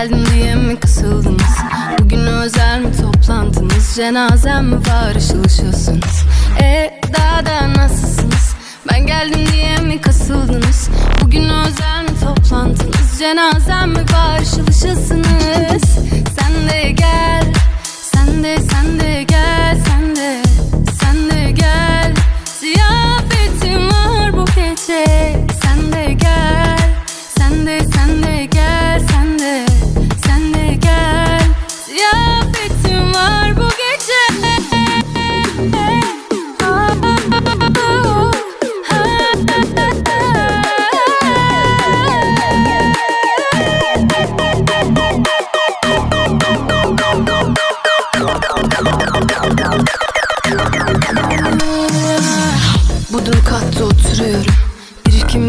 geldim diye mi kısıldınız? Bugün özel mi toplantınız? Cenazem mi var ışıl? E daha da nasılsınız? Ben geldim diye mi kasıldınız? Bugün özel mi toplantınız? Cenazem mi var ışıl? Sen de gel, sen de sen de gel, sen de sen de gel. Ziyafetim var bu gece, sen de Bodrum katta oturuyorum. Birikim